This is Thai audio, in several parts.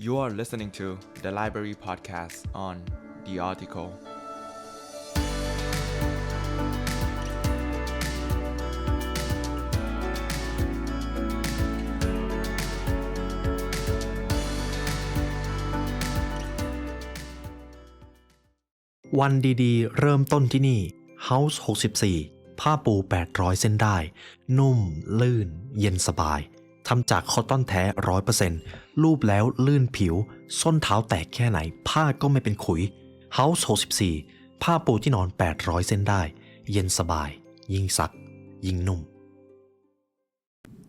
You are listening to the Library Podcast on The Article. วันดีๆ เริ่มต้นที่นี่ House 64 ผ้าปู 800 เส้นได้ นุ่ม ลื่น เย็นสบาย ทำจากคอตตอนแท้100%รูปแล้วลื่นผิว ส้นเท้าแตกแค่ไหน ผ้าก็ไม่เป็นขุย House 64 ผ้าปูที่นอน 800 เส้นได้ เย็นสบาย ยิ่งซัก ยิ่งนุ่ม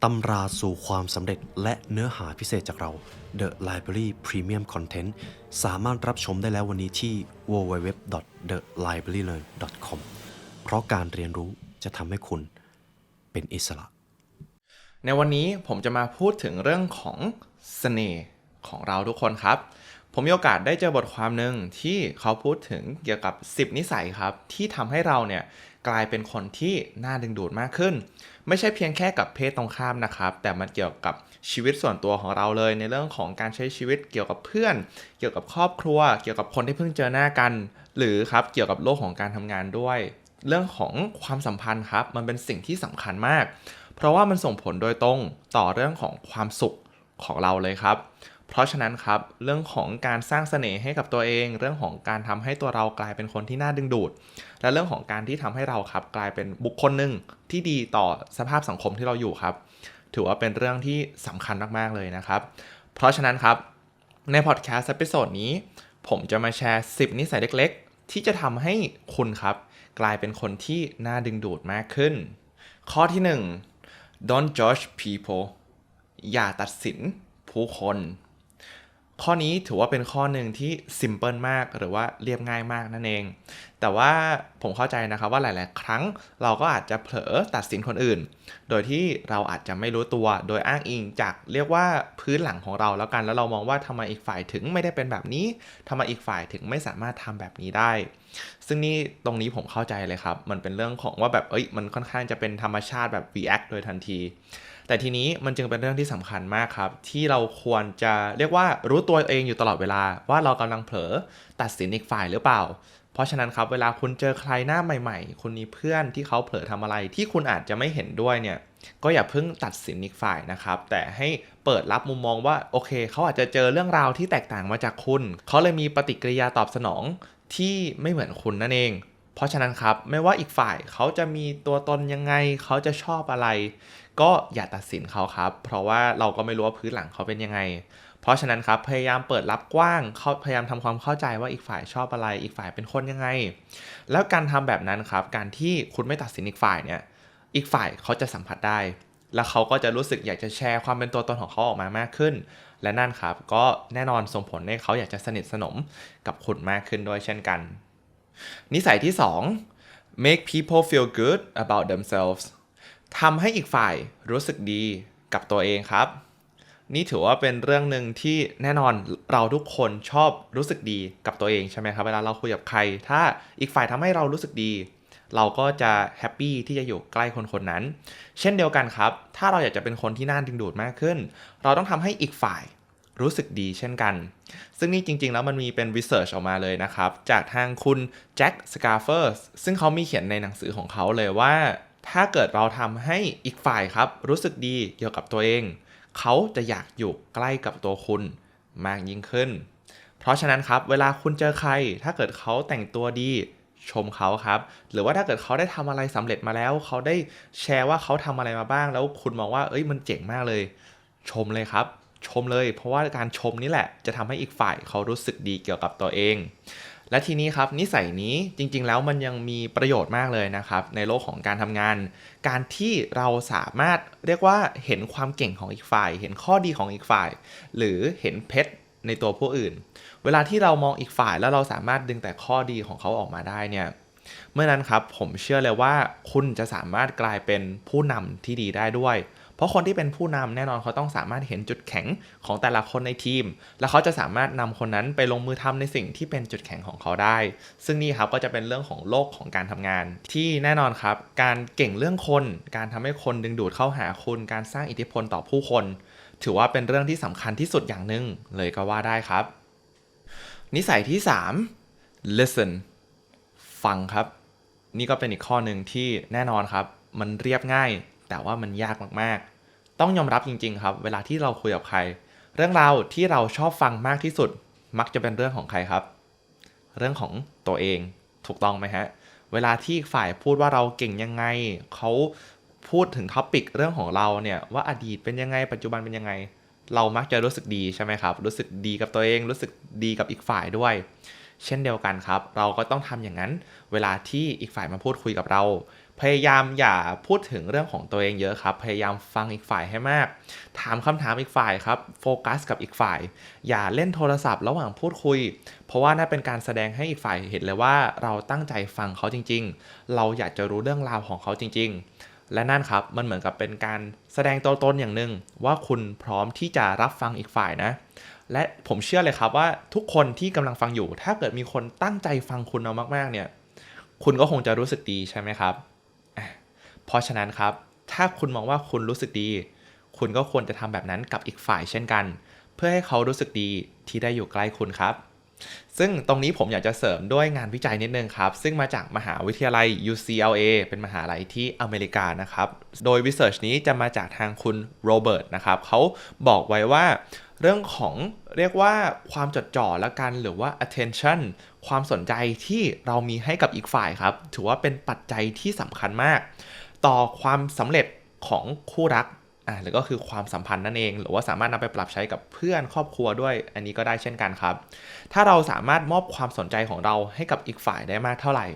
ตำราสู่ความสำเร็จและเนื้อหาพิเศษจากเรา The Library Premium Content สามารถรับชมได้แล้ววันนี้ที่ www.thelibrarylearn.com เพราะการเรียนรู้จะทำให้คุณเป็นอิสระ ในวันนี้ผมจะมาพูดถึงเรื่องของเสน่ห์ของเราทุกคนครับ ผมมีโอกาสได้เจอบทความหนึ่งที่เขาพูดถึงเกี่ยวกับ 10 นิสัยครับ ที่ทำให้เราเนี่ยกลายเป็นคนที่น่าดึงดูดมากขึ้น ไม่ใช่เพียงแค่กับเพศตรงข้ามนะครับ แต่มันเกี่ยวกับชีวิตส่วนตัวของเราเลย ในเรื่องของการใช้ชีวิตเกี่ยวกับเพื่อน เกี่ยวกับครอบครัว เกี่ยวกับคนที่เพิ่งเจอหน้ากัน หรือครับเกี่ยวกับโลกของการทำงานด้วย เรื่องของความสัมพันธ์ครับ มันเป็นสิ่งที่สำคัญมาก เพราะว่ามันส่งผลโดยตรงต่อเรื่องของความสุขของเราเลยครับ เพราะฉะนั้นครับเรื่องของการสร้างเสน่ห์ให้กับตัวเอง เรื่องของการทำให้ตัวเรากลายเป็นคนที่น่าดึงดูด และเรื่องของการที่ทำให้เราครับกลายเป็นบุคคลหนึ่งที่ดีต่อสภาพสังคมที่เราอยู่ครับ ถือว่าเป็นเรื่องที่สำคัญมากๆเลยนะครับ เพราะฉะนั้นครับในพอดแคสต์ e พิโซดนี้ ผมจะมาแชร์ 10 นิสัยเล็กๆ ที่จะทำให้คุณครับ กลายเป็นคนที่น่าดึงดูดมากขึ้น ข้อที่ 1 don't judge people อย่าตัดสินผู้คน ข้อนี้ถือว่าเป็นข้อหนึ่งที่ simple มากหรือว่าเรียบง่ายมากนั่นเอง แต่ว่าผมเข้าใจนะครับว่าหลาย ๆ ครั้งเราก็อาจจะเผลอตัดสินคนอื่น โดยที่เราอาจจะไม่รู้ตัว โดยอ้างอิงจากเรียกว่าพื้นหลังของเราแล้วกัน แล้วเรามองว่าทำไมอีกฝ่ายถึงไม่ได้เป็นแบบนี้ทำไมอีกฝ่ายถึงไม่สามารถทำแบบนี้ได้ ซึ่งนี่ตรงนี้ผมเข้าใจเลยครับ มันเป็นเรื่องของว่าแบบเอ้ยมันค่อนข้างจะเป็นธรรมชาติแบบ react โดยทันที แต่ทีนี้มันจึงเป็นเรื่องที่สำคัญมากครับ ที่เราควรจะเรียกว่ารู้ตัวเองอยู่ตลอดเวลาว่าเรากำลังเผลอตัดสินอีกฝ่ายหรือเปล่า เพราะฉะนั้นครับเวลาคุณเจอใครหน้าใหม่ๆคุณมีเพื่อนที่เขาเผลอทำอะไรที่คุณอาจจะไม่เห็นด้วยเนี่ยก็อย่าเพิ่งตัดสินอีกฝ่ายนะครับ แต่ให้เปิดรับมุมมองว่าโอเคเขาอาจจะเจอเรื่องราวที่แตกต่างมาจากคุณ เขาเลยมีปฏิกิริยาตอบสนองที่ไม่เหมือนคุณนั่นเอง เพราะฉะนั้นครับไม่ว่าอีกฝ่ายเขาจะมีตัวตนยังไงเขาจะชอบอะไร ก็อย่าตัดสินเขาครับ เพราะว่าเราก็ไม่รู้ว่าพื้นหลังเขาเป็นยังไง เพราะฉะนั้นครับพยายามเปิดรับกว้างเขาพยายามทำความเข้าใจว่าอีกฝ่ายชอบอะไร อีกฝ่ายเป็นคนยังไง แล้วการทำแบบนั้นครับ การที่คุณไม่ตัดสินอีกฝ่ายเนี่ยอีกฝ่ายเขาจะสัมผัสได้ แล้วเขาก็จะรู้สึกอยากจะแชร์ความเป็นตัวตนของเขาออกมามากขึ้น และนั่นครับ ก็แน่นอนส่งผลให้เขาอยากจะสนิทสนมกับคุณมากขึ้นด้วยเช่นกัน นิสัยที่ 2 make people feel good about themselves ทำให้อีกฝ่ายรู้สึกดีกับตัวเองครับ นี่ถือว่าเป็นเรื่องหนึ่งที่แน่นอนเราทุกคนชอบรู้สึกดีกับตัวเองใช่ไหมครับ เวลาเราคุยกับใคร ถ้าอีกฝ่ายทำให้เรารู้สึกดี เราก็จะแฮปปี้ที่จะอยู่ใกล้คนคนนั้น เช่นเดียวกันครับ ถ้าเราอยากจะเป็นคนที่น่าดึงดูดมากขึ้น เราต้องทำให้อีกฝ่าย รู้สึกดีเช่นกัน ซึ่งนี่จริงๆ แล้วมันมีเป็นวิจัยออกมาเลยนะครับ จากทางคุณแจ็คสกาเฟอร์สซึ่งเขามีเขียนในหนังสือของเขาเลยว่า ถ้าเกิดเราทำให้อีกฝ่ายครับ รู้สึกดีเกี่ยวกับตัวเอง เขาจะอยากอยู่ใกล้กับตัวคุณมากยิ่งขึ้น เพราะฉะนั้นครับ เวลาคุณเจอใคร ถ้าเกิดเขาแต่งตัวดีชมเขาครับ หรือว่าถ้าเกิดเขาได้ทำอะไรสำเร็จมาแล้ว เขาได้แชร์ว่าเขาทำอะไรมาบ้าง แล้วคุณมองว่า เอ้ยมันเจ๋งมากเลย ชมเลยครับ ชมเลย เพราะว่าการชมนี่แหละจะทำให้อีกฝ่ายเขารู้สึกดีเกี่ยวกับตัวเอง และทีนี้ครับนิสัยนี้จริงๆแล้วมันยังมีประโยชน์มากเลยนะครับ ในโลกของการทำงาน การที่เราสามารถเรียกว่าเห็นความเก่งของอีกฝ่าย เห็นข้อดีของอีกฝ่าย หรือเห็นเพชรในตัวผู้อื่น เวลาที่เรามองอีกฝ่ายแล้วเราสามารถดึงแต่ข้อดีของเขาออกมาได้เนี่ยเมื่อนั้นครับผมเชื่อเลยว่าคุณจะสามารถกลายเป็นผู้นำที่ดีได้ด้วย เพราะคนที่เป็นผู้นำแน่นอนเขาต้องสามารถเห็นจุดแข็งของแต่ละคนในทีม และเขาจะสามารถนำคนนั้นไปลงมือทำในสิ่งที่เป็นจุดแข็งของเขาได้ ซึ่งนี่ครับก็จะเป็นเรื่องของโลกของการทำงาน ที่แน่นอนครับ การเก่งเรื่องคน การทำให้คนดึงดูดเข้าหาคุณการสร้างอิทธิพลต่อผู้คน ถือว่าเป็นเรื่องที่สำคัญที่สุดอย่างหนึ่งเลยก็ว่าได้ครับ นิสัยที่ 3 listen ฟังครับ นี่ก็เป็นอีกข้อหนึ่งที่แน่นอนครับ มันเรียบง่าย แต่ว่ามันยากมากๆ ต้องยอมรับจริง ๆ ครับ เวลาที่เราคุยกับใคร เรื่องราวที่เราชอบฟังมากที่สุด มักจะเป็นเรื่องของใครครับ เรื่องของตัวเองถูกต้องไหมฮะ เวลาที่อีกฝ่ายพูดว่าเราเก่งยังไงเขาพูดถึงท็อปิกเรื่องของเราเนี่ยว่าอดีตเป็นยังไง ปัจจุบันเป็นยังไง เรามักจะรู้สึกดีใช่ไหมครับ รู้สึกดีกับตัวเอง รู้สึกดีกับอีกฝ่ายด้วย เช่นเดียวกันครับ เราก็ต้องทำอย่างนั้น เวลาที่อีกฝ่ายมาพูดคุยกับเรา พยายามอย่าพูดถึงเรื่องของตัวเองเยอะครับ พยายามฟังอีกฝ่ายให้มาก ถามคำถามอีกฝ่ายครับ โฟกัสกับอีกฝ่าย อย่าเล่นโทรศัพท์ระหว่างพูดคุย เพราะว่านั่นเป็นการแสดงให้อีกฝ่ายเห็นเลยว่าเราตั้งใจฟังเขาจริง ๆ เราอยากจะรู้เรื่องราวของเขาจริง ๆ และนั่นครับ มันเหมือนกับเป็นการแสดงตัวตนอย่างหนึ่งว่าคุณพร้อมที่จะรับฟังอีกฝ่ายนะ และผมเชื่อเลยครับว่าทุกคนที่กำลังฟังอยู่ ถ้าเกิดมีคนตั้งใจฟังคุณเอามากๆเนี่ย คุณก็คงจะรู้สึกดีใช่ไหมครับ เพราะฉะนั้นครับ ถ้าคุณมองว่าคุณรู้สึกดี คุณก็ควรจะทำแบบนั้นกับอีกฝ่ายเช่นกัน เพื่อให้เขารู้สึกดีที่ได้อยู่ใกล้คุณครับ ซึ่งตรงนี้ผมอยากจะเสริมด้วยงานวิจัยนิดนึงครับ ซึ่งมาจากมหาวิทยาลัย UCLA เป็นมหาลัยที่อเมริกานะครับ โดยวิจัยนี้จะมาจากทางคุณโรเบิร์ตนะครับเขาบอกไว้ว่าเรื่องของเรียกว่าความจดจ่อละกันหรือว่า attention ความสนใจที่เรามีให้กับอีกฝ่ายครับ ถือว่าเป็นปัจจัยที่สำคัญมาก ต่อความสำเร็จของคู่รักอ่าหรือก็คือความสัมพันธ์นั่นเอง หรือว่าสามารถนำไปปรับใช้กับเพื่อนครอบครัวด้วย อันนี้ก็ได้เช่นกันครับ ถ้าเราสามารถมอบความสนใจของเราให้กับอีกฝ่ายได้มากเท่าไหร่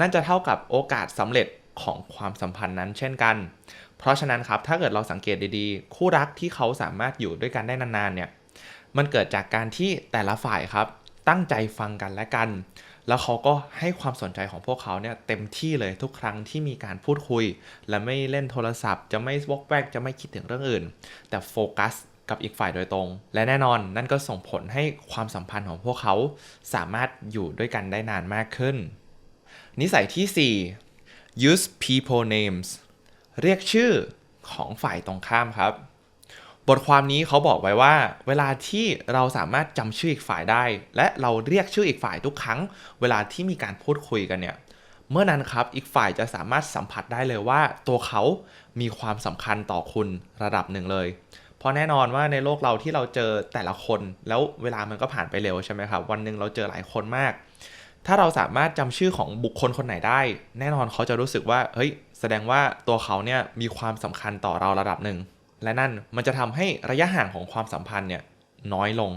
นั่นจะเท่ากับโอกาสสำเร็จของความสัมพันธ์นั้นเช่นกัน เพราะฉะนั้นครับถ้าเกิดเราสังเกตดีๆ คู่รักที่เขาสามารถอยู่ด้วยกันได้นานๆเนี่ยมันเกิดจากการที่แต่ละฝ่ายครับตั้งใจฟังกันและกัน แล้วเขาก็ให้ความสนใจของพวกเขาเนี่ยเต็มที่เลยทุกครั้งที่มีการพูดคุย และไม่เล่นโทรศัพท์ จะไม่วอกแวกจะไม่คิดถึงเรื่องอื่น แต่โฟกัสกับอีกฝ่ายโดยตรง และแน่นอนนั่นก็ส่งผลให้ความสัมพันธ์ของพวกเขาสามารถอยู่ด้วยกันได้นานมากขึ้น นิสัยที่ 4 use people names เรียกชื่อของฝ่ายตรงข้ามครับ บทความนี้เขาบอกไว้ว่า เวลาที่เราสามารถจำชื่ออีกฝ่ายได้ และเราเรียกชื่ออีกฝ่ายทุกครั้ง เวลาที่มีการพูดคุยกันเนี่ยเมื่อนั้นครับอีกฝ่ายจะสามารถสัมผัสได้เลยว่าตัวเขามีความสำคัญต่อคุณระดับหนึ่งเลย เพราะแน่นอนว่าในโลกเราที่เราเจอแต่ละคน แล้วเวลามันก็ผ่านไปเร็วใช่ไหมครับ วันหนึ่งเราเจอหลายคนมาก ถ้าเราสามารถจำชื่อของบุคคลคนไหนได้ แน่นอนเขาจะรู้สึกว่าเฮ้ยแสดงว่าตัวเขาเนี่ยมีความสำคัญต่อเราระดับหนึ่ง และนั่นมันจะทำให้ระยะห่างของความสัมพันธ์เนี่ยน้อยลง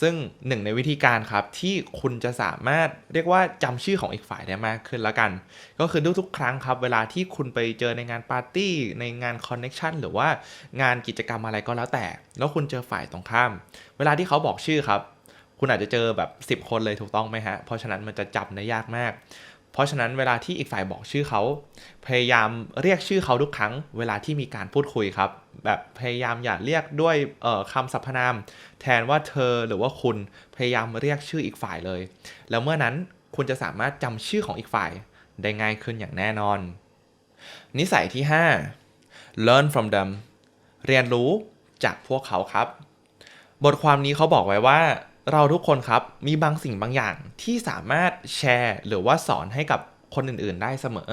ซึ่งหนึ่งในวิธีการครับที่คุณจะสามารถเรียกว่าจำชื่อของอีกฝ่ายได้มากขึ้นแล้วกัน ก็คือทุกๆครั้งครับ เวลาที่คุณไปเจอในงานปาร์ตี้ในงานคอนเน็ชันหรือว่างานกิจกรรมอะไรก็แล้วแต่ แล้วคุณเจอฝ่ายตรงข้าม เวลาที่เขาบอกชื่อครับ คุณอาจจะเจอแบบ 10 คนเลยถูกต้องไหมฮะ เพราะฉะนั้นมันจะจำได้ยากมาก เพราะฉะนั้นเวลาที่อีกฝ่ายบอกชื่อเขา พยายามเรียกชื่อเขาทุกครั้ง เวลาที่มีการพูดคุยครับ แบบพยายามอย่าเรียกด้วยคำสรรพนาม แทนว่าเธอหรือว่าคุณพยายามเรียกชื่ออีกฝ่ายเลย แล้วเมื่อนั้นคุณจะสามารถจำชื่อของอีกฝ่ายได้ง่ายขึ้นอย่างแน่นอน นิสัยที่ 5 learn from them เรียนรู้จากพวกเขาครับ บทความนี้เขาบอกไว้ว่า เราทุกคนครับมีบางสิ่งบางอย่างที่สามารถแชร์ หรือว่าสอนให้กับคนอื่นๆ ได้เสมอ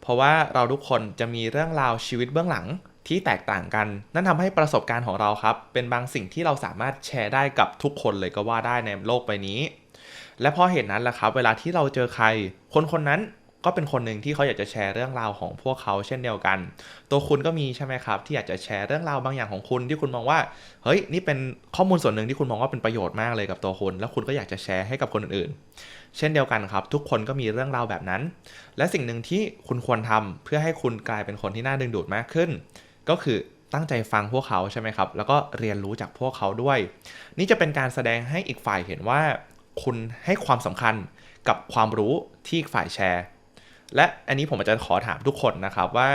เพราะว่าเราทุกคนจะมีเรื่องราวชีวิตเบื้องหลังที่แตกต่างกัน นั่นทำให้ประสบการณ์ของเราครับ เป็นบางสิ่งที่เราสามารถแชร์ได้กับทุกคนเลยก็ว่าได้ในโลกใบนี้ และเพราะเหตุนั้นแหละครับ เวลาที่เราเจอใคร คนคนนั้น ก็เป็นคนหนึ่งที่เขาอยากจะแชร์เรื่องราวของพวกเขาเช่นเดียวกัน ตัวคุณก็มีใช่ไหมครับ ที่อยากจะแชร์เรื่องราวบางอย่างของคุณที่คุณมองว่า เฮ้ย นี่เป็นข้อมูลส่วนหนึ่งที่คุณมองว่าเป็นประโยชน์มากเลยกับตัวคุณ แล้วคุณก็อยากจะแชร์ให้กับคนอื่นๆ เช่นเดียวกันครับ ทุกคนก็มีเรื่องราวแบบนั้น และสิ่งหนึ่งที่คุณควรทำเพื่อให้คุณกลายเป็นคนที่น่าดึงดูดมากขึ้น ก็คือตั้งใจฟังพวกเขาใช่ไหมครับ แล้วก็เรียนรู้จากพวกเขาด้วย นี่จะเป็นการแสดงให้อีกฝ่ายเห็นว่า คุณให้ความสำคัญกับความรู้ที่อีกฝ่ายแชร์ และอันนี้ผมอาจจะขอถามทุกคนนะครับว่า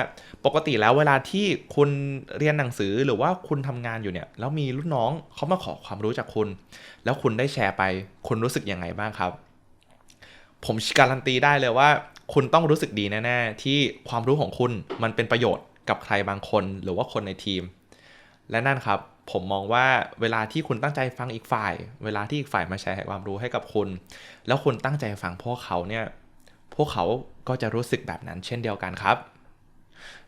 ปกติแล้วเวลาที่คุณเรียนหนังสือหรือว่าคุณทำงานอยู่เนี่ยแล้วมีรุ่นน้องเขามาขอความรู้จากคุณ แล้วคุณได้แชร์ไป คุณรู้สึกยังไงบ้างครับ ผมการันตีได้เลยว่า คุณต้องรู้สึกดีแน่ๆที่ความรู้ของคุณมันเป็นประโยชน์กับใครบางคน หรือว่าคนในทีม และนั่นครับ ผมมองว่าเวลาที่คุณตั้งใจฟังอีกฝ่าย เวลาที่อีกฝ่ายมาแชร์ความรู้ให้กับคุณ แล้วคุณตั้งใจฟังพวกเขาเนี่ย วกเขาก็จะรู้สึกแบบนั้นเช่นเดียวกันครับ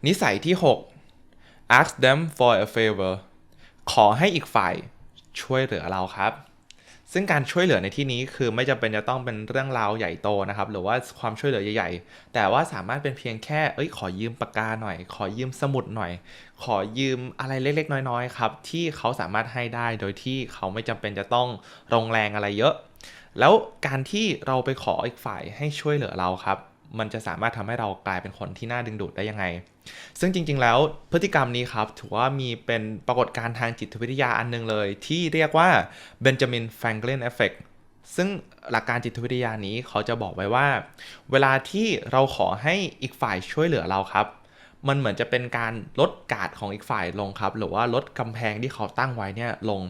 นิสัยที่ 6 ask them for a favor ขอให้อีกฝ่ายช่วยเหลือเราครับ ซึ่งการช่วยเหลือในที่นี้คือไม่จำเป็นจะต้องเป็นเรื่องราวใหญ่โตนะครับ หรือว่าความช่วยเหลือใหญ่ ๆ แต่ว่าสามารถเป็นเพียงแค่เอ้ยขอยืมปากกาหน่อย ขอยืมสมุดหน่อย ขอยืมอะไรเล็กๆ น้อยๆครับที่เขาสามารถให้ได้โดยที่เขาไม่จำเป็นจะต้องลงแรงอะไรเยอะ แล้วการที่เราไปขออีกฝ่ายให้ช่วยเหลือเราครับ มันจะสามารถทำให้เรากลายเป็นคนที่น่าดึงดูดได้ยังไง ซึ่งจริง ๆ แล้วพฤติกรรมนี้ครับ ถือว่ามีเป็นปรากฏการณ์ทางจิตวิทยาอันหนึงเลย ที่เรียกว่าเบนจามินแฟรง k ลินเอฟเฟกซึ่งหลักการจิตวิทยานี้เขาจะบอกไว้ว่า เวลาที่เราขอให้อีกฝ่ายช่วยเหลือเราครับ มันเหมือนจะเป็นการลดการ์ดของอีกฝ่ายลงครับ หรือว่าลดกำแพงที่เขาตั้งไว้เนี่ยลง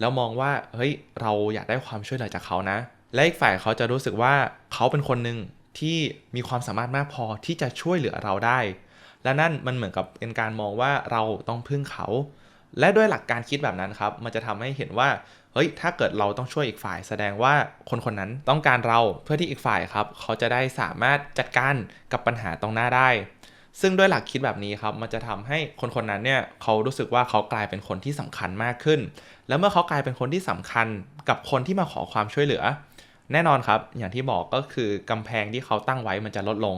แล้วมองว่าเฮ้ยเราอยากได้ความช่วยเหลือจากเขานะ และอีกฝ่ายเขาจะรู้สึกว่าเขาเป็นคนหนึ่งที่มีความสามารถมากพอที่จะช่วยเหลือเราได้ และนั่นมันเหมือนกับเป็นการมองว่าเราต้องพึ่งเขา และด้วยหลักการคิดแบบนั้นครับ มันจะทำให้เห็นว่าเฮ้ยถ้าเกิดเราต้องช่วยอีกฝ่าย แสดงว่าคนคนนั้นต้องการเราเพื่อที่อีกฝ่ายครับ เขาจะได้สามารถจัดการกับปัญหาตรงหน้าได้ ซึ่งด้วยหลักคิดแบบนี้ครับ มันจะทำให้คนคนนั้นเนี่ยเขารู้สึกว่าเขากลายเป็นคนที่สำคัญมากขึ้น แล้วเมื่อเขากลายเป็นคนที่สำคัญกับคนที่มาขอความช่วยเหลือ แน่นอนครับ อย่างที่บอกก็คือกำแพงที่เขาตั้งไว้มันจะลดลง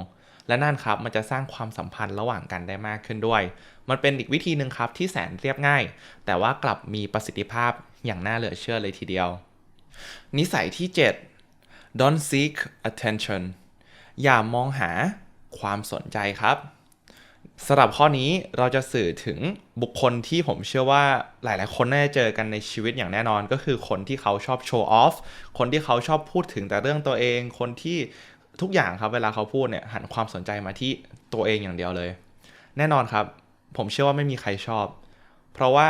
และนั่นครับมันจะสร้างความสัมพันธ์ระหว่างกันได้มากขึ้นด้วย มันเป็นอีกวิธีหนึ่งครับที่แสนเรียบง่าย แต่ว่ากลับมีประสิทธิภาพอย่างน่าเหลือเชื่อเลยทีเดียว นิสัยที่ 7 don't seek attention อย่ามองหาความสนใจครับ สำหรับข้อนี้เราจะสื่อถึงบุคคลที่ผมเชื่อว่าหลาย ๆ คนน่าจะเจอกันในชีวิตอย่างแน่นอน ก็คือคนที่เขาชอบโชว์ออฟ คนที่เขาชอบพูดถึงแต่เรื่องตัวเอง คนที่ทุกอย่างครับเวลาเขาพูดเนี่ยหันความสนใจมาที่ตัวเองอย่างเดียวเลย แน่นอนครับ ผมเชื่อว่าไม่มีใครชอบ เพราะว่า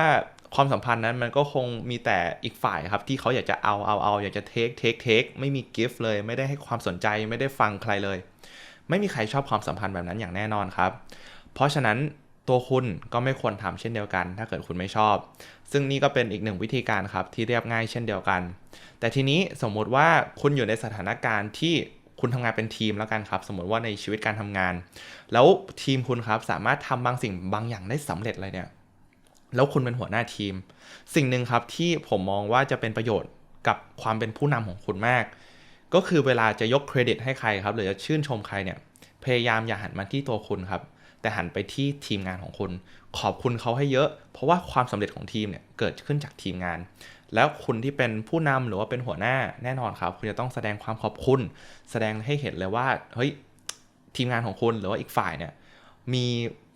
ความสัมพันธ์นั้นมันก็คงมีแต่อีกฝ่ายครับที่เขาอยากจะเอาเอาเอาอยากจะเทคเทคเทคไม่มีกิฟต์เลยไม่ได้ให้ความสนใจไม่ได้ฟังใครเลย ไม่มีใครชอบความสัมพันธ์แบบนั้นอย่างแน่นอนครับ เพราะฉะนั้นตัวคุณก็ไม่ควรทำเช่นเดียวกัน ถ้าเกิดคุณไม่ชอบ ซึ่งนี่ก็เป็นอีกหนึ่งวิธีการครับที่เรียบง่ายเช่นเดียวกัน แต่ทีนี้สมมุติว่าคุณอยู่ในสถานการณ์ที่คุณทำงานเป็นทีมแล้วกันครับ สมมติว่าในชีวิตการทำงาน แล้วทีมคุณครับสามารถทำบางสิ่งบางอย่างได้สำเร็จเลยเนี่ยแล้วคุณเป็นหัวหน้าทีม สิ่งหนึ่งครับที่ผมมองว่าจะเป็นประโยชน์กับความเป็นผู้นำของคุณมาก ก็คือเวลาจะยกเครดิตให้ใครครับ หรือจะชื่นชมใครเนี่ยพยายามอย่าหันมาที่ตัวคุณครับ แต่หันไปที่ทีมงานของคุณ ขอบคุณเขาให้เยอะ เพราะว่าความสำเร็จของทีมเนี่ยเกิดขึ้นจากทีมงาน แล้วคุณที่เป็นผู้นำหรือว่าเป็นหัวหน้าแน่นอนครับ คุณจะต้องแสดงความขอบคุณ แสดงให้เห็นเลยว่าเฮ้ยทีมงานของคุณหรือว่าอีกฝ่ายเนี่ยมี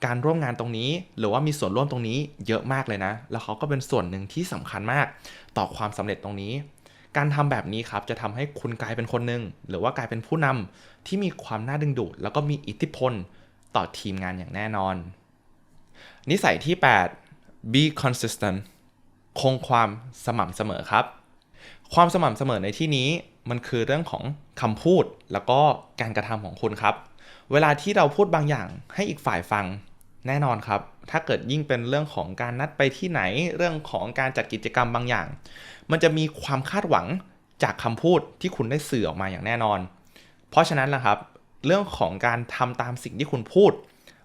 การร่วมงานตรงนี้ หรือว่ามีส่วนร่วมตรงนี้เยอะมากเลยนะ แล้วเขาก็เป็นส่วนหนึ่งที่สำคัญมากต่อความสำเร็จตรงนี้ การทำแบบนี้ครับจะทำให้คุณกลายเป็นคนหนึ่งหรือว่ากลายเป็นผู้นำที่มีความน่าดึงดูด แล้วก็มีอิทธิพล ต่อทีมงานอย่างแน่นอน นิสัยที่ 8 be consistent คงความสม่ำเสมอครับ ความสม่ำเสมอในที่นี้มันคือเรื่องของคำพูดแล้วก็การกระทำของคุณครับ เวลาที่เราพูดบางอย่างให้อีกฝ่ายฟังแน่นอนครับ ถ้าเกิดยิ่งเป็นเรื่องของการนัดไปที่ไหน เรื่องของการจัดกิจกรรมบางอย่าง มันจะมีความคาดหวังจากคำพูดที่คุณได้สื่อออกมาอย่างแน่นอน เพราะฉะนั้นล่ะครับ เรื่องของการทำตามสิ่งที่คุณพูด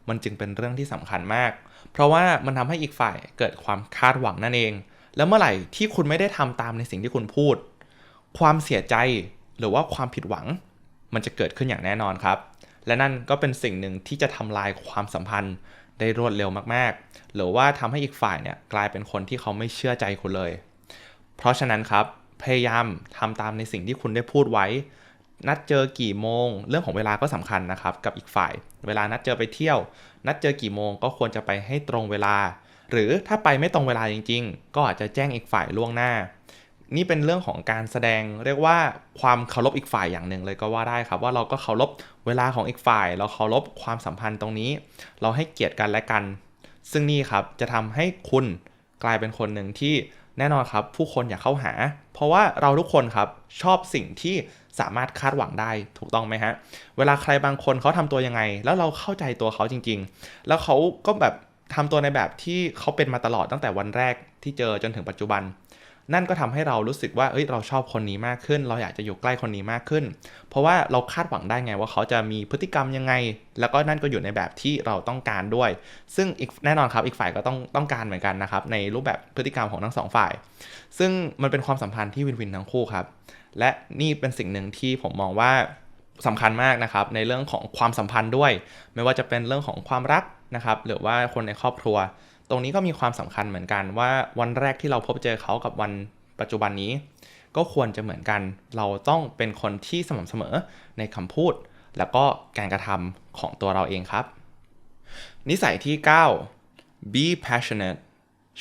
มันจึงเป็นเรื่องที่สำคัญมาก เพราะว่ามันทำให้อีกฝ่ายเกิดความคาดหวังนั่นเอง แล้วเมื่อไหร่ที่คุณไม่ได้ทำตามในสิ่งที่คุณพูด ความเสียใจหรือว่าความผิดหวัง มันจะเกิดขึ้นอย่างแน่นอนครับ และนั่นก็เป็นสิ่งหนึ่งที่จะทำลายความสัมพันธ์ได้รวดเร็วมากๆ หรือว่าทำให้อีกฝ่ายเนี่ยกลายเป็นคนที่เขาไม่เชื่อใจคุณเลย เพราะฉะนั้นครับพยายามทำตามในสิ่งที่คุณได้พูดไว้ นัดเจอกี่โมง เรื่องของเวลาก็สำคัญนะครับ กับอีกฝ่าย เวลานัดเจอไปเที่ยว นัดเจอกี่โมงก็ควรจะไปให้ตรงเวลา หรือถ้าไปไม่ตรงเวลาจริง ๆ ก็อาจจะแจ้งอีกฝ่ายล่วงหน้า นี่เป็นเรื่องของการแสดงเรียกว่าความเคารพอีกฝ่ายอย่างหนึ่งเลยก็ว่าได้ครับ ว่าเราก็เคารพเวลาของอีกฝ่าย เราเคารพความสัมพันธ์ตรงนี้ เราให้เกียรติกันและกัน ซึ่งนี่ครับจะทำให้คุณกลายเป็นคนหนึ่งที่ แน่นอนครับ ผู้คนอยากเข้าหา เพราะว่าเราทุกคนครับชอบสิ่งที่สามารถคาดหวังได้ถูกต้องไหมฮะ เวลาใครบางคนเขาทำตัวยังไง แล้วเราเข้าใจตัวเขาจริง ๆ แล้วเขาก็แบบทำตัวในแบบที่เขาเป็นมาตลอดตั้งแต่วันแรกที่เจอจนถึงปัจจุบัน นั่นก็ทำให้เรารู้สึกว่าเอ้ยเราชอบคนนี้มากขึ้น เราอยากจะอยู่ใกล้คนนี้มากขึ้น เพราะว่าเราคาดหวังได้ไงว่าเขาจะมีพฤติกรรมยังไง แล้วก็นั่นก็อยู่ในแบบที่เราต้องการด้วย ซึ่งอีกแน่นอนครับอีกฝ่ายก็ต้องต้องการเหมือนกันนะครับในรูปแบบพฤติกรรมของทั้งสองฝ่าย ซึ่งมันเป็นความสัมพันธ์ที่วินวินทั้งคู่ครับและนี่เป็นสิ่งหนึ่งที่ผมมองว่าสำคัญมากนะครับในเรื่องของความสัมพันธ์ด้วย ไม่ว่าจะเป็นเรื่องของความรักนะครับหรือว่าคนในครอบครัว ตรงนี้ก็มีความสำคัญเหมือนกันว่าวันแรกที่เราพบเจอเขากับวันปัจจุบันนี้ ก็ควรจะเหมือนกัน เราต้องเป็นคนที่สม่ำเสมอในคำพูด แล้วก็การกระทำของตัวเราเองครับ นิสัยที่ 9 be passionate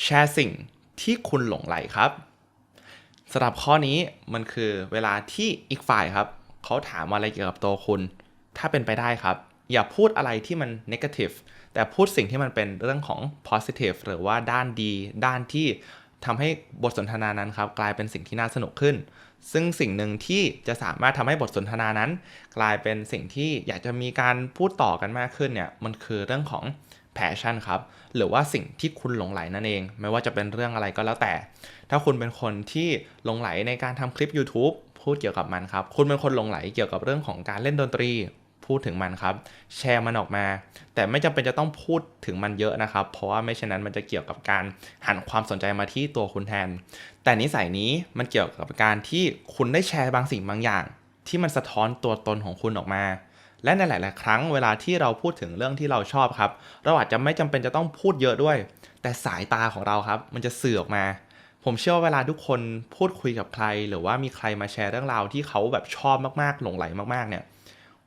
แชร์สิ่งที่คุณหลงไหลครับสำหรับข้อนี้มันคือเวลาที่อีกฝ่ายครับ เขาถามอะไรเกี่ยวกับตัวคุณ ถ้าเป็นไปได้ครับ อย่าพูดอะไรที่มัน negative แต่พูดสิ่งที่มันเป็นเรื่องของ positive หรือว่าด้านดี ด้านที่ทำให้บทสนทนานั้นครับกลายเป็นสิ่งที่น่าสนุกขึ้น ซึ่งสิ่งหนึ่งที่จะสามารถทำให้บทสนทนานั้น กลายเป็นสิ่งที่อยากจะมีการพูดต่อกันมากขึ้นเนี่ยมันคือเรื่องของ passion ครับหรือว่าสิ่งที่คุณหลงไหลนั่นเอง ไม่ว่าจะเป็นเรื่องอะไรก็แล้วแต่ ถ้าคุณเป็นคนที่หลงไหลในการทำคลิป YouTube พูดเกี่ยวกับมันครับ คุณเป็นคนหลงไหลเกี่ยวกับเรื่องของการเล่นดนตรี พูดถึงมันครับ แชร์มันออกมา แต่ไม่จำเป็นจะต้องพูดถึงมันเยอะนะครับ เพราะว่าไม่เช่นนั้นมันจะเกี่ยวกับการหันความสนใจมาที่ตัวคุณแทน แต่นิสัยนี้มันเกี่ยวกับการที่คุณได้แชร์บางสิ่งบางอย่าง ที่มันสะท้อนตัวตนของคุณออกมาและในหลาย ๆ ครั้งเวลาที่เราพูดถึงเรื่องที่เราชอบครับ เราอาจจะไม่จำเป็นจะต้องพูดเยอะด้วย แต่สายตาของเราครับ มันจะสื่อออกมา ผมเชื่อว่าเวลาทุกคนพูดคุยกับใคร หรือว่ามีใครมาแชร์เรื่องราวที่เขาแบบชอบมาก ๆ หลงไหลมาก ๆ เนี่ย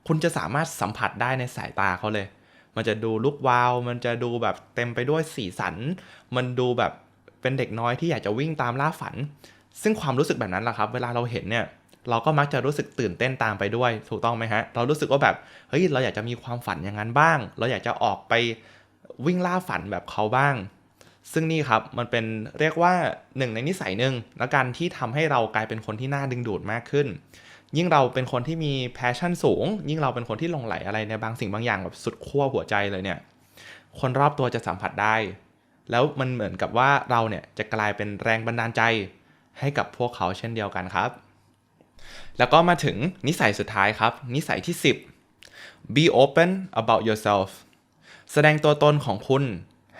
คุณจะสามารถสัมผัสได้ในสายตาเขาเลย มันจะดูลุกวาว มันจะดูแบบเต็มไปด้วยสีสัน มันดูแบบเป็นเด็กน้อยที่อยากจะวิ่งตามล่าฝัน ซึ่งความรู้สึกแบบนั้นแหละครับ เวลาเราเห็นเนี่ย เราก็มักจะรู้สึกตื่นเต้นตามไปด้วย ถูกต้องไหมฮะ เรารู้สึกว่าแบบ เฮ้ย เราอยากจะมีความฝันอย่างนั้นบ้าง เราอยากจะออกไปวิ่งล่าฝันแบบเขาบ้าง ซึ่งนี่ครับ มันเป็นเรียกว่าหนึ่งในนิสัยหนึ่งแล้วกันที่ทำให้เรากลายเป็นคนที่น่าดึงดูดมากขึ้น ยิ่งเราเป็นคนที่มีแพชชั่นสูง ยิ่งเราเป็นคนที่หลงไหลอะไรในบางสิ่งบางอย่างแบบสุดขั้วหัวใจเลยเนี่ย คนรอบตัวจะสัมผัสได้ แล้วมันเหมือนกับว่าเราเนี่ยจะกลายเป็นแรงบันดาลใจให้กับพวกเขาเช่นเดียวกันครับ แล้วก็มาถึงนิสัยสุดท้ายครับ นิสัยที่ 10 be open about yourself แสดงตัวตนของคุณ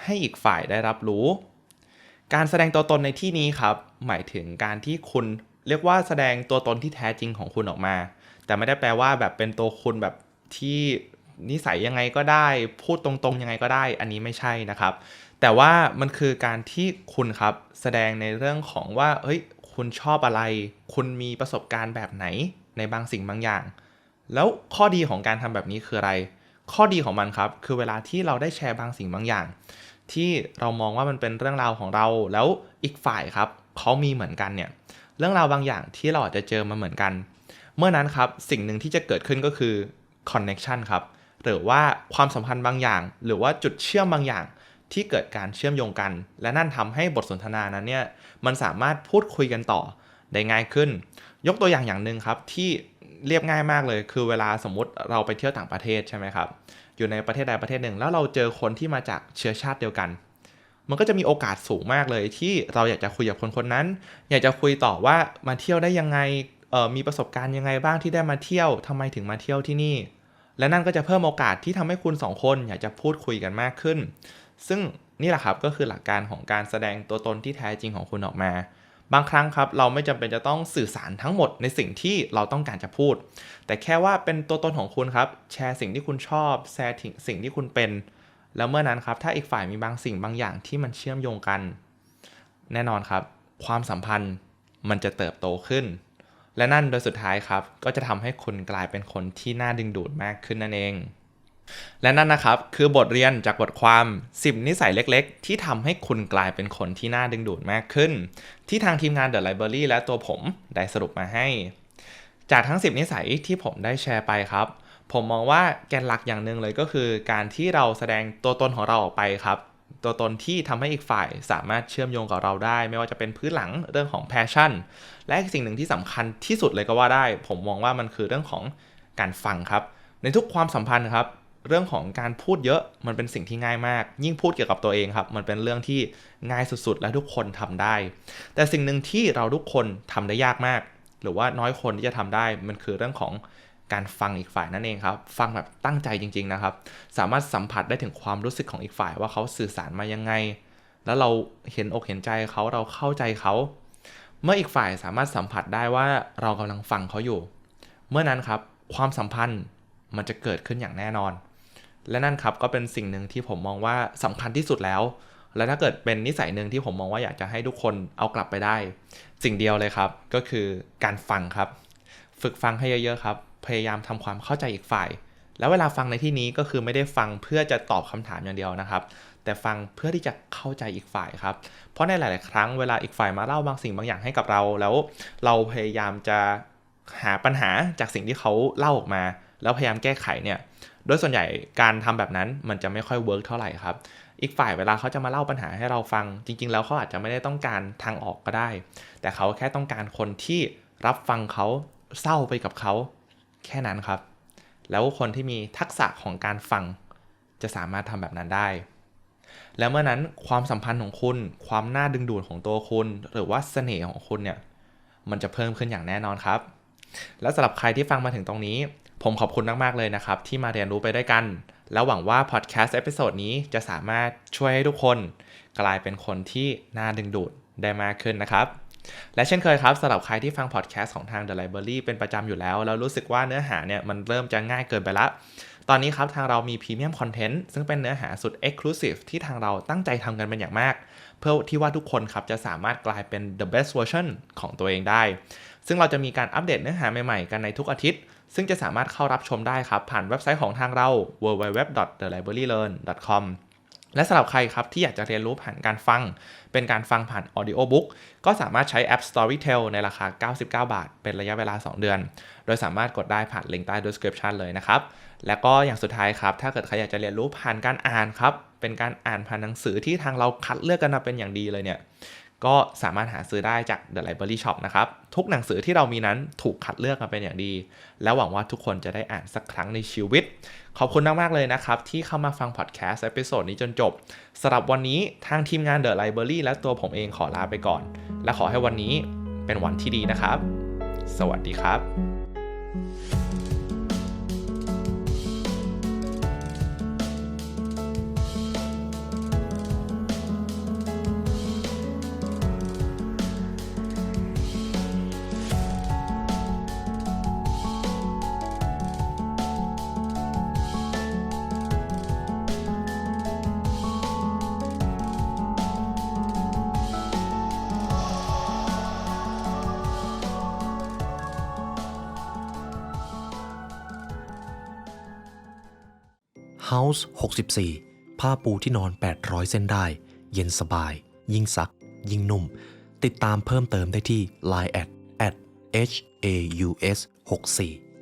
ให้อีกฝ่ายได้รับรู้ การแสดงตัวตนในที่นี้ครับ หมายถึงการที่คุณ เรียกว่าแสดงตัวตนที่แท้จริงของคุณออกมา แต่ไม่ได้แปลว่าแบบเป็นตัวคุณแบบที่นิสัยยังไงก็ได้ พูดตรงๆยังไงก็ได้ อันนี้ไม่ใช่นะครับ แต่ว่ามันคือการที่คุณครับแสดงในเรื่องของว่าเฮ้ยคุณชอบอะไร คุณมีประสบการณ์แบบไหนในบางสิ่งบางอย่าง แล้วข้อดีของการทำแบบนี้คืออะไร ข้อดีของมันครับ คือเวลาที่เราได้แชร์บางสิ่งบางอย่าง ที่เรามองว่ามันเป็นเรื่องราวของเรา แล้วอีกฝ่ายครับเขามีเหมือนกันเนี่ย เรื่องราวบางอย่างที่เราอาจจะเจอมาเหมือนกัน เมื่อนั้นครับสิ่งหนึ่งที่จะเกิดขึ้นก็คือ connection ครับหรือว่าความสัมพันธ์บางอย่าง หรือว่าจุดเชื่อมบางอย่างที่เกิดการเชื่อมโยงกัน และนั่นทำให้บทสนทนานั้นเนี่ยมันสามารถพูดคุยกันต่อได้ง่ายขึ้น ยกตัวอย่างอย่างหนึ่งครับที่เรียบง่ายมากเลย คือเวลาสมมติเราไปเที่ยวต่างประเทศใช่ไหมครับอยู่ในประเทศใดประเทศหนึ่ง แล้วเราเจอคนที่มาจากเชื้อชาติเดียวกัน มันก็จะมีโอกาสสูงมากเลยที่เราอยากจะคุยกับคนคนนั้น อยากจะคุยต่อว่ามาเที่ยวได้ยังไงมีประสบการณ์ยังไงบ้างที่ได้มาเที่ยวทำไมถึงมาเที่ยวที่นี่ และนั่นก็จะเพิ่มโอกาสที่ทำให้คุณสองคนอยากจะพูดคุยกันมากขึ้น ซึ่งนี่แหละครับก็คือหลักการของการแสดงตัวตนที่แท้จริงของคุณออกมา บางครั้งครับเราไม่จำเป็นจะต้องสื่อสารทั้งหมดในสิ่งที่เราต้องการจะพูด แต่แค่ว่าเป็นตัวตนของคุณครับ แชร์สิ่งที่คุณชอบ แชร์สิ่งที่คุณเป็น แล้วเมื่อนั้นครับถ้าอีกฝ่ายมีบางสิ่งบางอย่างที่มันเชื่อมโยงกัน แน่นอนครับ ความสัมพันธ์มันจะเติบโตขึ้น และนั่นโดยสุดท้ายครับ ก็จะทำให้คุณกลายเป็นคนที่น่าดึงดูดมากขึ้นนั่นเอง และนั่นนะครับคือบทเรียนจากบทความ 10 นิสัยเล็กๆ ที่ทำให้คุณกลายเป็นคนที่น่าดึงดูดมากขึ้น ที่ทางทีมงาน The Library และตัวผมได้สรุปมาให้ จากทั้ง 10 นิสัยที่ผมได้แชร์ไปครับ ผมมองว่าแกนหลักอย่างหนึ่งเลยก็คือ การที่เราแสดงตัวตนของเราออกไปครับ ตัวตนที่ทำให้อีกฝ่ายสามารถเชื่อมโยงกับเราได้ ไม่ว่าจะเป็นพื้นหลังเรื่องของ passion และสิ่งหนึ่งที่สำคัญที่สุดเลยก็ว่าได้ ผมมองว่ามันคือเรื่องของการฟังครับ ในทุกความสัมพันธ์ครับเรื่องของการพูดเยอะมันเป็นสิ่งที่ง่ายมาก ยิ่งพูดเกี่ยวกับตัวเองครับ มันเป็นเรื่องที่ง่ายสุดๆ และทุกคนทำได้ แต่สิ่งหนึ่งที่เราทุกคนทำได้ยากมาก หรือว่าน้อยคนที่จะทำได้มันคือเรื่องของ การฟังอีกฝ่ายนั่นเองครับ ฟังแบบตั้งใจจริง ๆนะครับ สามารถสัมผัสได้ถึงความรู้สึกของอีกฝ่ายว่าเขาสื่อสารมายังไง แล้วเราเห็นอกเห็นใจเขาเราเข้าใจเขา เมื่ออีกฝ่ายสามารถสัมผัสได้ว่าเรากำลังฟังเขาอยู่ เมื่อนั้นครับความสัมพันธ์มันจะเกิดขึ้นอย่างแน่นอน และนั่นครับก็เป็นสิ่งหนึ่งที่ผมมองว่าสำคัญที่สุดแล้ว และถ้าเกิดเป็นนิสัยหนึ่งที่ผมมองว่าอยากจะให้ทุกคนเอากลับไปได้ สิ่งเดียวเลยครับ ก็คือการฟังครับ ฝึกฟังให้เยอะๆครับ พยายามทำความเข้าใจอีกฝ่าย แล้วเวลาฟังในที่นี้ก็คือไม่ได้ฟังเพื่อจะตอบคำถามอย่างเดียวนะครับ แต่ฟังเพื่อที่จะเข้าใจอีกฝ่ายครับ เพราะในหลาย ๆ ครั้งเวลาอีกฝ่ายมาเล่าบางสิ่งบางอย่างให้กับเรา แล้วเราพยายามจะหาปัญหาจากสิ่งที่เขาเล่าออกมา แล้วพยายามแก้ไขเนี่ย โดยส่วนใหญ่การทำแบบนั้นมันจะไม่ค่อยเวิร์กเท่าไหร่ครับ อีกฝ่ายเวลาเขาจะมาเล่าปัญหาให้เราฟัง จริง ๆ แล้วเขาอาจจะไม่ได้ต้องการทางออกก็ได้ แต่เขาแค่ต้องการคนที่รับฟังเขาเศร้าไปกับเขา แค่นั้นครับ แล้วคนที่มีทักษะของการฟังจะสามารถทำแบบนั้นได้ แล้วเมื่อนั้นความสัมพันธ์ของคุณ ความน่าดึงดูดของตัวคุณ หรือว่าเสน่ห์ของคุณเนี่ย มันจะเพิ่มขึ้นอย่างแน่นอนครับ และสำหรับใครที่ฟังมาถึงตรงนี้ ผมขอบคุณมาก ๆ เลยนะครับ ที่มาเรียนรู้ไปด้วยกัน แล้วหวังว่าพอดแคสต์เอพิโซดนี้จะสามารถช่วยให้ทุกคน กลายเป็นคนที่น่าดึงดูดได้มากขึ้นนะครับ และเช่นเคยครับสำหรับใครที่ฟังพอดแคสต์ของทาง The Library เป็นประจำอยู่แล้ว แล้วรู้สึกว่าเนื้อหาเนี่ยมันเริ่มจะง่ายเกินไปละ ตอนนี้ครับทางเรามีพรีเมียมคอนเทนต์ซึ่งเป็นเนื้อหาสุด Exclusive ที่ทางเราตั้งใจทำกันเป็นอย่างมาก เพื่อที่ว่าทุกคนครับจะสามารถกลายเป็น the best version ของตัวเองได้ ซึ่งเราจะมีการอัปเดตเนื้อหาใหม่ๆกันในทุกอาทิตย์ ซึ่งจะสามารถเข้ารับชมได้ครับผ่านเว็บไซต์ของทางเรา www.thelibrarylearn.com และสำหรับใครครับที่อยากจะเรียนรู้ผ่านการฟัง เป็นการฟังผ่านออดิโอบุ๊กก็สามารถใช้แอป Storytel ในราคา 99 บาท เป็นระยะเวลา 2 เดือน โดยสามารถกดได้ผ่านลิงก์ใต้ description เลยนะครับ และก็อย่างสุดท้ายครับ ถ้าเกิดใครอยากจะเรียนรู้ผ่านการอ่านครับ เป็นการอ่านผ่านหนังสือที่ทางเราคัดเลือกกันมาเป็นอย่างดีเลยเนี่ย ก็สามารถหาซื้อได้จาก The Library Shop นะครับ ทุกหนังสือที่เรามีนั้นถูกคัดเลือกมาเป็นอย่างดี แล้วหวังว่าทุกคนจะได้อ่านสักครั้งในชีวิต ขอบคุณมาก ๆ เลยนะครับ ที่เข้ามาฟังพอดแคสต์เอพิโซดนี้จนจบสำหรับวันนี้ทางทีมงาน The Library และตัวผมเองขอลาไปก่อน และขอให้วันนี้เป็นวันที่ดีนะครับ สวัสดีครับ House 64 ผ้าปูที่นอน 800 เส้นได้ เย็นสบาย ยิ่งซัก ยิ่งนุ่ม ติดตามเพิ่มเติมได้ที่ Line at at h a u s 64